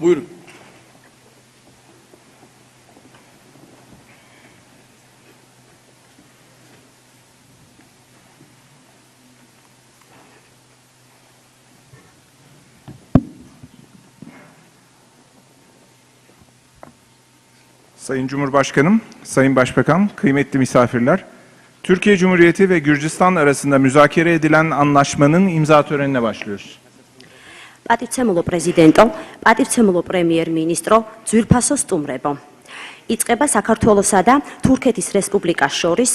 Buyurun. Sayın Cumhurbaşkanım, Sayın Başbakan, kıymetli misafirler, Türkiye Cumhuriyeti ve Gürcistan arasında müzakere edilen anlaşmanın imza törenine başlıyoruz. პატივცემულო პრეზიდენტო, პატივცემულო პრემიერ-მინისტრო, ძვირფასო სტუმრებო. იწყება საქართველოსა და თურქეთის რესპუბლიკას შორის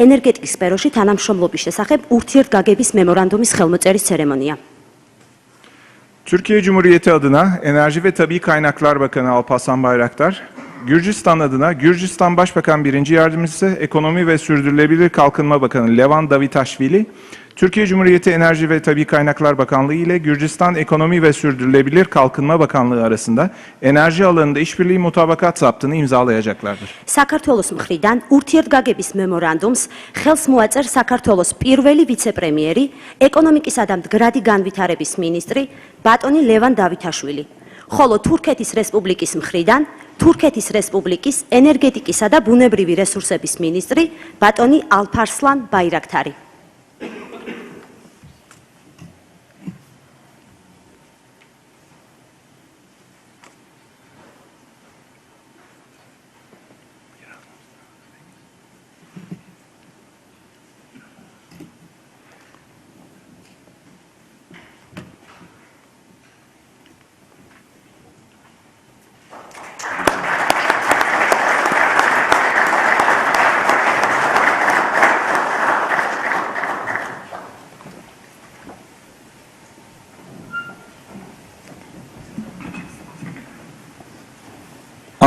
ენერგეტიკის სფეროში თანამშრომლობის შესახებ ურთიერთგაგების მემორანდუმის ხელმოწერის ცერემონია. Türkiye Cumhuriyeti adına Enerji ve Tabi Kaynaklar Bakanı Alparslan Bayraktar, Gürcistan adına Gürcistan Başbakan Birinci Yardımcısı Ekonomi ve Sürdürülebilir Kalkınma Bakanı Levan Davitaşvili, Türkiye Cumhuriyeti Enerji ve Tabi Kaynaklar Bakanlığı ile Gürcistan Ekonomi ve Sürdürülebilir Kalkınma Bakanlığı arasında enerji alanında işbirliği mutabakat zaptını imzalayacaklardır. საქართველოს მხრიდან ურთიერთგაგების მემორანდუმს ხელს მოაწერს საქართველოს პირველი ვიცე-პრემიერი, ეკონომიკისა და მდგრადი განვითარების მინისტრი ბატონი ლევან დავითაშვილი. ხოლო თურქეთის რესპუბლიკის მხრიდან თურქეთის რესპუბლიკის ენერგეტიკისა და ბუნებრივი რესურსების მინისტრი ბატონი ალფარსლან ბაირაქტარი.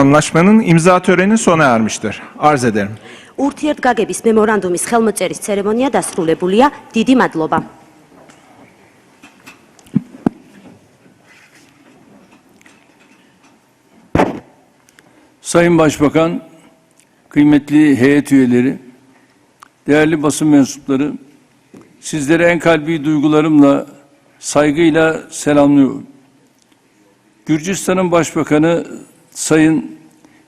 Anlaşmanın imza töreni sona ermiştir. Arz ederim. ურთიერთგაგების მემორანდუმის ხელმოწერის ცერემონია დასრულებულია. დიდი მადლობა. Sayın Başbakan, kıymetli heyet üyeleri, değerli basın mensupları, sizlere en kalbi duygularımla, saygıyla selamlıyorum. Gürcistan'ın Başbakanı Sayın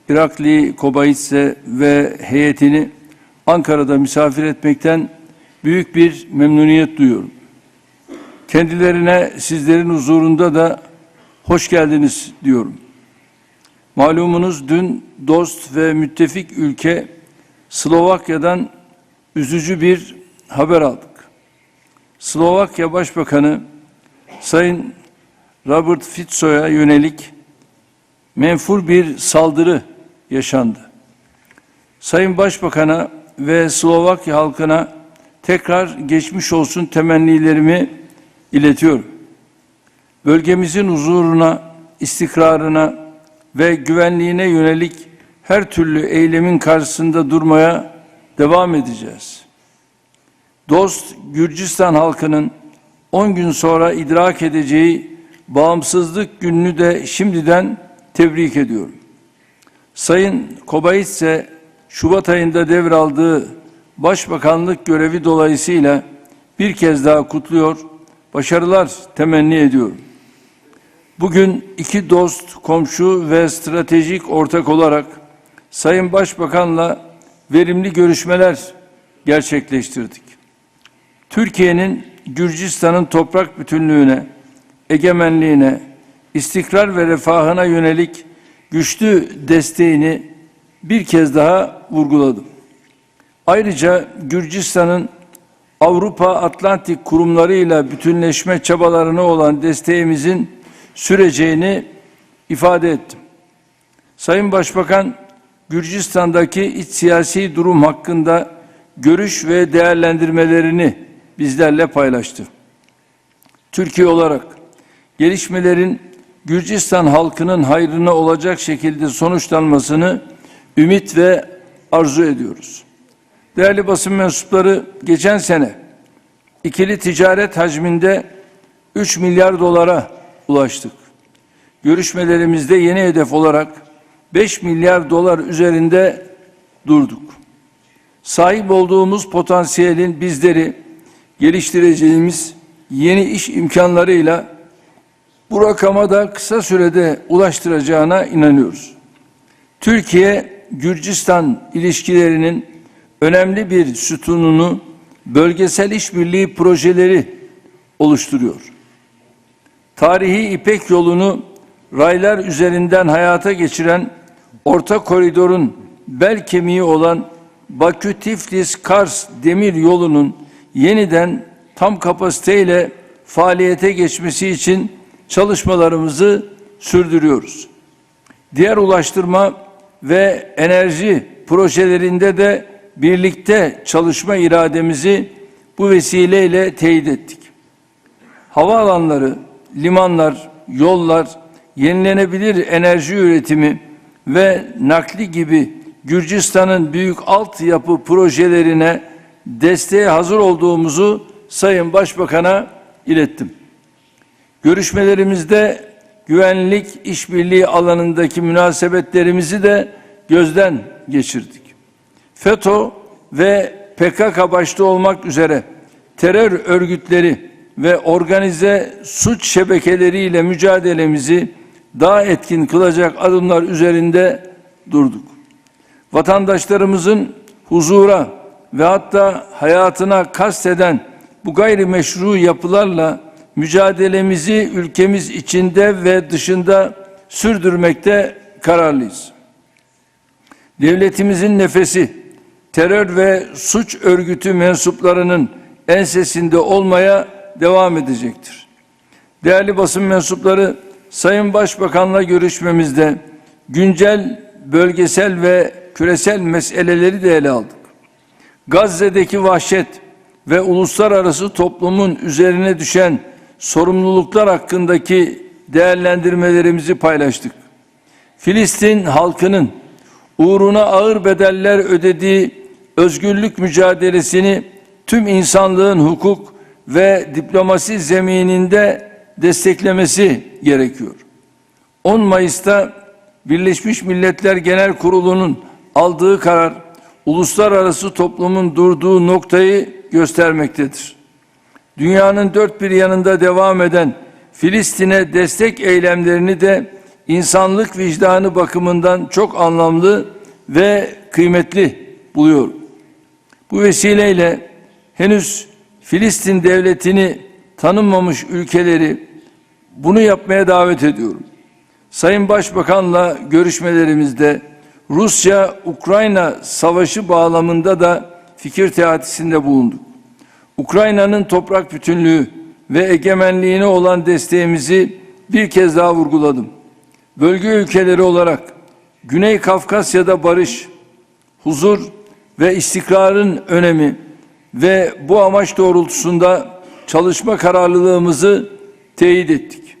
Irakli Kobayitse ve heyetini Ankara'da misafir etmekten büyük bir memnuniyet duyuyorum. Kendilerine sizlerin huzurunda da hoş geldiniz diyorum. Malumunuz dün dost ve müttefik ülke Slovakya'dan üzücü bir haber aldık. Slovakya Başbakanı Sayın Robert Fico'ya yönelik menfur bir saldırı yaşandı. Sayın Başbakan'a ve Slovakya halkına tekrar geçmiş olsun temennilerimi iletiyorum. Bölgemizin huzuruna, istikrarına ve güvenliğine yönelik her türlü eylemin karşısında durmaya devam edeceğiz. Dost Gürcistan halkının 10 gün sonra idrak edeceği bağımsızlık gününü de şimdiden tebrik ediyorum. Sayın Kobayit ise Şubat ayında devraldığı başbakanlık görevi dolayısıyla bir kez daha kutluyor, başarılar temenni ediyorum. Bugün iki dost, komşu ve stratejik ortak olarak Sayın Başbakan'la verimli görüşmeler gerçekleştirdik. Türkiye'nin Gürcistan'ın toprak bütünlüğüne, egemenliğine, istikrar ve refahına yönelik güçlü desteğini bir kez daha vurguladım. Ayrıca Gürcistan'ın Avrupa Atlantik kurumlarıyla bütünleşme çabalarına olan desteğimizin süreceğini ifade ettim. Sayın Başbakan, Gürcistan'daki iç siyasi durum hakkında görüş ve değerlendirmelerini bizlerle paylaştı. Türkiye olarak gelişmelerin Gürcistan halkının hayrına olacak şekilde sonuçlanmasını ümit ve arzu ediyoruz. Değerli basın mensupları geçen sene ikili ticaret hacminde 3 milyar dolara ulaştık. Görüşmelerimizde yeni hedef olarak 5 milyar dolar üzerinde durduk. Sahip olduğumuz potansiyelin bizleri geliştireceğimiz yeni iş imkanlarıyla Bu rakama da kısa sürede ulaştıracağına inanıyoruz. Türkiye-Gürcistan ilişkilerinin önemli bir sütununu bölgesel işbirliği projeleri oluşturuyor. Tarihi İpek yolunu raylar üzerinden hayata geçiren orta koridorun bel kemiği olan Bakü-Tiflis-Kars demir yolunun yeniden tam kapasiteyle faaliyete geçmesi için çalışmalarımızı sürdürüyoruz. Diğer ulaştırma ve enerji projelerinde de birlikte çalışma irademizi bu vesileyle teyit ettik. Havaalanları, limanlar, yollar, yenilenebilir enerji üretimi ve nakli gibi Gürcistan'ın büyük altyapı projelerine desteğe hazır olduğumuzu Sayın Başbakan'a ilettim. Görüşmelerimizde güvenlik işbirliği alanındaki münasebetlerimizi de gözden geçirdik. FETÖ ve PKK başta olmak üzere terör örgütleri ve organize suç şebekeleriyle mücadelemizi daha etkin kılacak adımlar üzerinde durduk. Vatandaşlarımızın huzura ve hatta hayatına kasteden bu gayrimeşru yapılarla mücadelemizi ülkemiz içinde ve dışında sürdürmekte kararlıyız. Devletimizin nefesi terör ve suç örgütü mensuplarının ensesinde olmaya devam edecektir. Değerli basın mensupları, Sayın Başbakan'la görüşmemizde güncel, bölgesel ve küresel meseleleri de ele aldık. Gazze'deki vahşet ve uluslararası toplumun üzerine düşen sorumluluklar hakkındaki değerlendirmelerimizi paylaştık. Filistin halkının uğruna ağır bedeller ödediği özgürlük mücadelesini tüm insanlığın hukuk ve diplomasi zemininde desteklemesi gerekiyor. 10 Mayıs'ta Birleşmiş Milletler Genel Kurulu'nun aldığı karar uluslararası toplumun durduğu noktayı göstermektedir. Dünyanın dört bir yanında devam eden Filistin'e destek eylemlerini de insanlık vicdanı bakımından çok anlamlı ve kıymetli buluyorum. Bu vesileyle henüz Filistin devletini tanınmamış ülkeleri bunu yapmaya davet ediyorum. Sayın Başbakan'la görüşmelerimizde Rusya-Ukrayna savaşı bağlamında da fikir teatisinde bulunduk. Ukrayna'nın toprak bütünlüğü ve egemenliğine olan desteğimizi bir kez daha vurguladım. Bölge ülkeleri olarak Güney Kafkasya'da barış, huzur ve istikrarın önemi ve bu amaç doğrultusunda çalışma kararlılığımızı teyit ettik.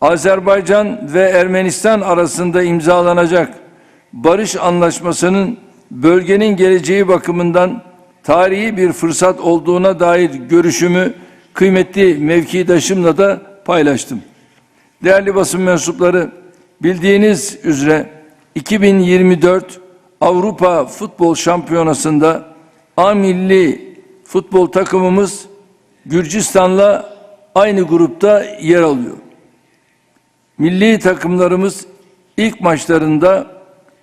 Azerbaycan ve Ermenistan arasında imzalanacak barış anlaşmasının bölgenin geleceği bakımından tarihi bir fırsat olduğuna dair görüşümü kıymetli mevkidaşımla da paylaştım. Değerli basın mensupları, bildiğiniz üzere 2024 Avrupa Futbol Şampiyonası'nda A milli futbol takımımız Gürcistan'la aynı grupta yer alıyor. Milli takımlarımız ilk maçlarında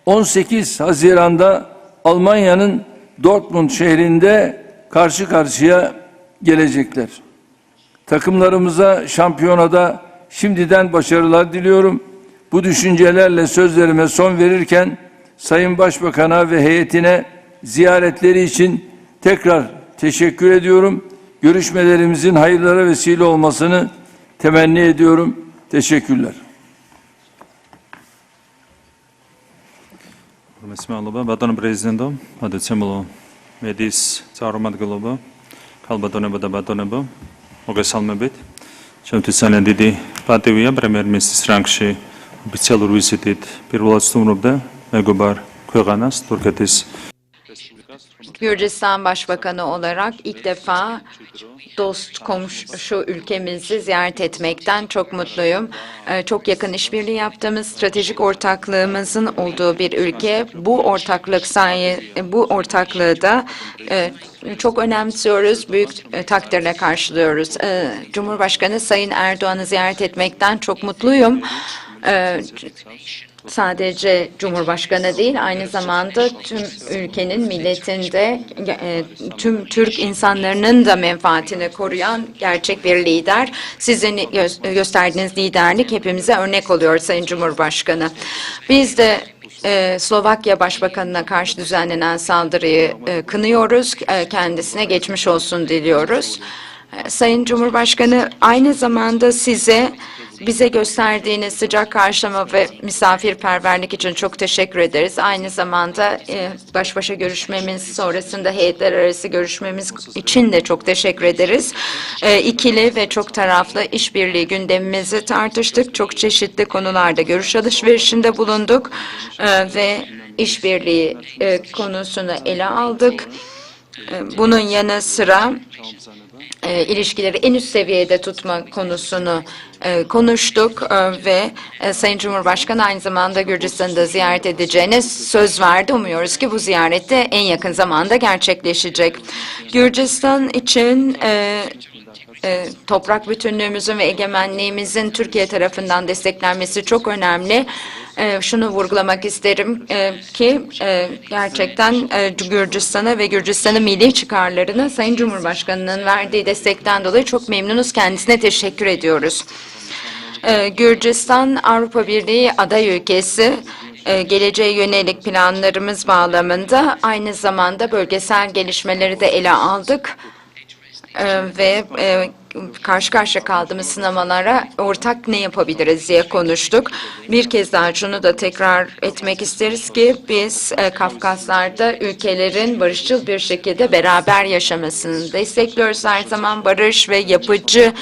18 Haziran'da Almanya'nın Dortmund şehrinde karşı karşıya gelecekler. Takımlarımıza şampiyonada şimdiden başarılar diliyorum. Bu düşüncelerle sözlerime son verirken Sayın Başbakan'a ve heyetine ziyaretleri için tekrar teşekkür ediyorum. Görüşmelerimizin hayırlara vesile olmasını temenni ediyorum. Teşekkürler. მესმეალობა ბატონო პრეზიდენტო, მადაცემულო მედიის წარმომადგენლობა, ქალბატონებო და ბატონებო, მოგესალმებით. ჩემთვის ძალიან დიდი პატივია პრემიერ-მინისტრის რანგში ოფიციალურ ვიზიტით პირველად სტუმრობდა მეგობარ ქვეყანას, თურქეთის Gürcistan Başbakanı olarak ilk defa dost komşu ülkemizi ziyaret etmekten çok mutluyum. Ee, Çok yakın işbirliği yaptığımız, stratejik ortaklığımızın olduğu bir ülke. Bu ortaklık saye, bu ortaklığı da e, çok önemsiyoruz, büyük e, takdirle karşılıyoruz. Ee, Cumhurbaşkanı Sayın Erdoğan'ı ziyaret etmekten çok mutluyum. Sadece Cumhurbaşkanı değil, aynı zamanda tüm ülkenin, milletinde, e, tüm Türk insanlarının da menfaatini koruyan gerçek bir lider. Sizin gö- gösterdiğiniz liderlik hepimize örnek oluyor Sayın Cumhurbaşkanı. Biz de e, Slovakya Başbakanı'na karşı düzenlenen saldırıyı e, kınıyoruz. Kendisine geçmiş olsun diliyoruz. Sayın Cumhurbaşkanı aynı zamanda size bize gösterdiğiniz sıcak karşılama ve misafirperverlik için çok teşekkür ederiz. Aynı zamanda e, baş başa görüşmemiz sonrasında heyetler arası görüşmemiz için de çok teşekkür ederiz. E, ikili ve çok taraflı işbirliği gündemimizi tartıştık. Çok çeşitli konularda görüş alışverişinde bulunduk e, ve işbirliği e, konusunu ele aldık. E, Bunun yanı sıra e, ilişkileri en üst seviyede tutma konusunu e, konuştuk e, ve e, Sayın Cumhurbaşkanı aynı zamanda Gürcistan'ı da ziyaret edeceğine söz verdi. Umuyoruz ki bu ziyarette en yakın zamanda gerçekleşecek. Gürcistan için e, e, toprak bütünlüğümüzün ve egemenliğimizin Türkiye tarafından desteklenmesi çok önemli. E, şunu vurgulamak isterim e, ki e, gerçekten e, Gürcistan'a ve Gürcistan'ın milli çıkarlarına Sayın Cumhurbaşkanı'nın verdiği destekten dolayı çok memnunuz. Kendisine teşekkür ediyoruz. E, Gürcistan Avrupa Birliği aday ülkesi geleceğe yönelik planlarımız bağlamında aynı zamanda bölgesel gelişmeleri de ele aldık. Ee, ve e, karşı karşıya kaldığımız sınavlara ortak ne yapabiliriz diye konuştuk. Bir kez daha şunu da tekrar etmek isteriz ki biz e, Kafkaslar'da ülkelerin barışçıl bir şekilde beraber yaşamasını destekliyoruz. Her zaman barış ve yapıcı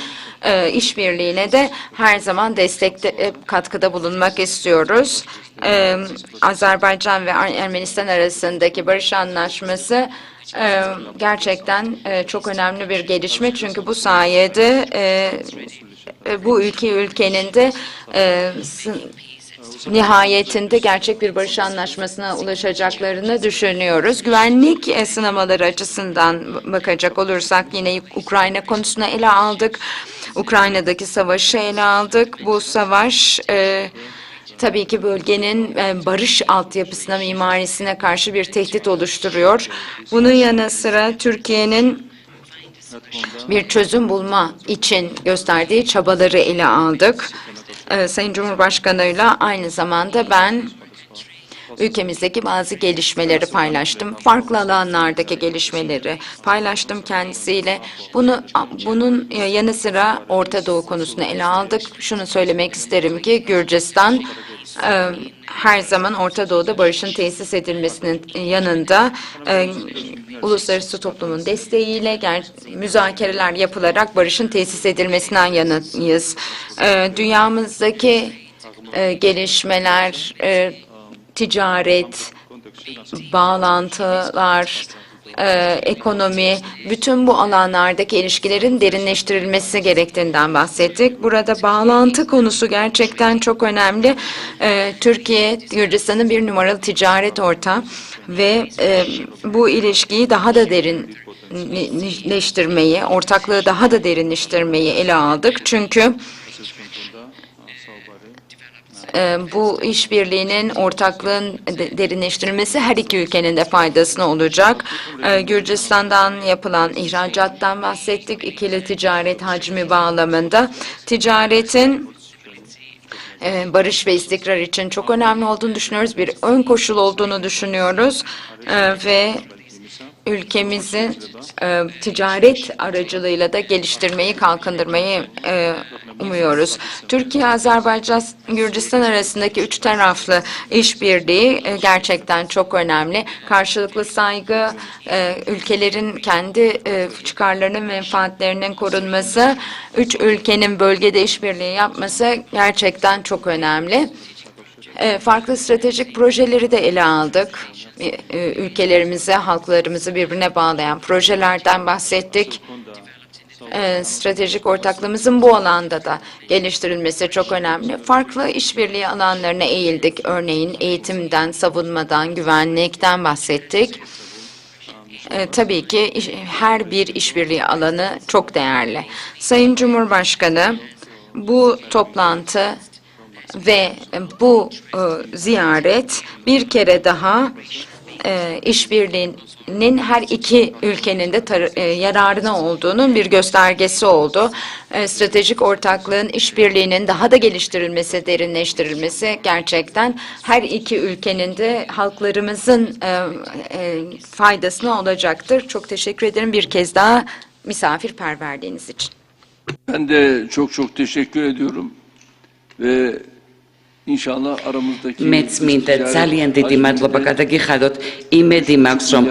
e, işbirliğine de her zaman destekte katkıda bulunmak istiyoruz. Azerbaycan ve Ermenistan arasındaki barış anlaşması e, gerçekten e, çok önemli bir gelişme çünkü bu sayede e, e, bu ülke ülkenin de e, nihayetinde gerçek bir barış anlaşmasına ulaşacaklarını düşünüyoruz. Güvenlik e, sınamaları açısından bakacak olursak yine Ukrayna konusuna ele aldık. Ukrayna'daki savaşı ele aldık. Bu savaş e, tabii ki bölgenin e, barış altyapısına, mimarisine karşı bir tehdit oluşturuyor. Bunun yanı sıra Türkiye'nin bir çözüm bulma için gösterdiği çabaları ele aldık. Ee, Sayın Cumhurbaşkanı'yla aynı zamanda ben ülkemizdeki bazı gelişmeleri paylaştım. Farklı alanlardaki gelişmeleri paylaştım kendisiyle. Bunu bunun yanı sıra Orta Doğu konusunu ele aldık. Şunu söylemek isterim ki Gürcistan her zaman Orta Doğu'da barışın tesis edilmesinin yanında e, uluslararası toplumun desteğiyle ger- müzakereler yapılarak barışın tesis edilmesinden yanıyız. E, dünyamızdaki e, gelişmeler, e, ticaret, bağlantılar, e, ekonomi, bütün bu alanlardaki ilişkilerin derinleştirilmesi gerektiğinden bahsettik. Burada bağlantı konusu gerçekten çok önemli. E, Türkiye, Gürcistan'ın bir numaralı ticaret ortağı ve e, bu ilişkiyi daha da derinleştirmeyi, ortaklığı daha da derinleştirmeyi ele aldık. Çünkü bu işbirliğinin, ortaklığın de- derinleştirilmesi her iki ülkenin de faydasına olacak. E, Gürcistan'dan yapılan ihracattan bahsettik. İkili ticaret hacmi bağlamında. Ticaretin e, barış ve istikrar için çok önemli olduğunu düşünüyoruz. Bir ön koşul olduğunu düşünüyoruz. E, ve ülkemizi e, ticaret aracılığıyla da geliştirmeyi, kalkındırmayı e, umuyoruz. Türkiye, Azerbaycan, Gürcistan arasındaki üç taraflı işbirliği e, gerçekten çok önemli. Karşılıklı saygı, e, ülkelerin kendi e, çıkarlarının, menfaatlerinin korunması, üç ülkenin bölgede işbirliği yapması gerçekten çok önemli. E, Farklı stratejik projeleri de ele aldık. E, e, Ülkelerimizi, halklarımızı birbirine bağlayan projelerden bahsettik. Stratejik ortaklığımızın bu alanda da geliştirilmesi çok önemli. Farklı işbirliği alanlarına eğildik. Örneğin eğitimden, savunmadan, güvenlikten bahsettik. Tabii ki her bir işbirliği alanı çok değerli. Sayın Cumhurbaşkanı bu toplantı ve bu e, ziyaret bir kere daha e, işbirliğinin her iki ülkenin de tar- e, yararına olduğunun bir göstergesi oldu. E, stratejik ortaklığın işbirliğinin daha da geliştirilmesi, derinleştirilmesi gerçekten her iki ülkenin de halklarımızın e, e, faydasına olacaktır. Çok teşekkür ederim bir kez daha misafirperverliğiniz için. Ben de çok çok teşekkür ediyorum ve inşallah aramızdaki მეც მინდა ძალიან დიდი მადლობა გადაგიხადოთ. იმედი მაქვს, რომ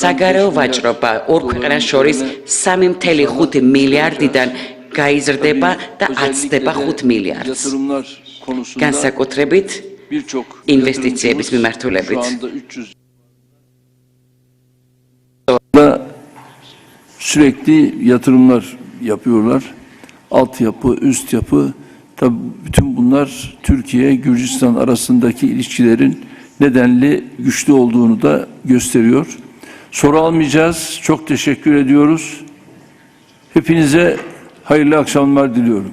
საგარეო ვაჭრობა ორ ქვეყანას შორის 3.5 მილიარდიდან გაიზრდება და აცდება 5 მილიარდს. განსაკუთრებით yatırımcımız მიმართულებით. Şu anda 300 da sürekli yatırımlar yapıyorlar. Altyapı, üst yapı. Tabi bütün bunlar Türkiye Gürcistan arasındaki ilişkilerin nedenli güçlü olduğunu da gösteriyor. Soru almayacağız. Çok teşekkür ediyoruz. Hepinize hayırlı akşamlar diliyorum.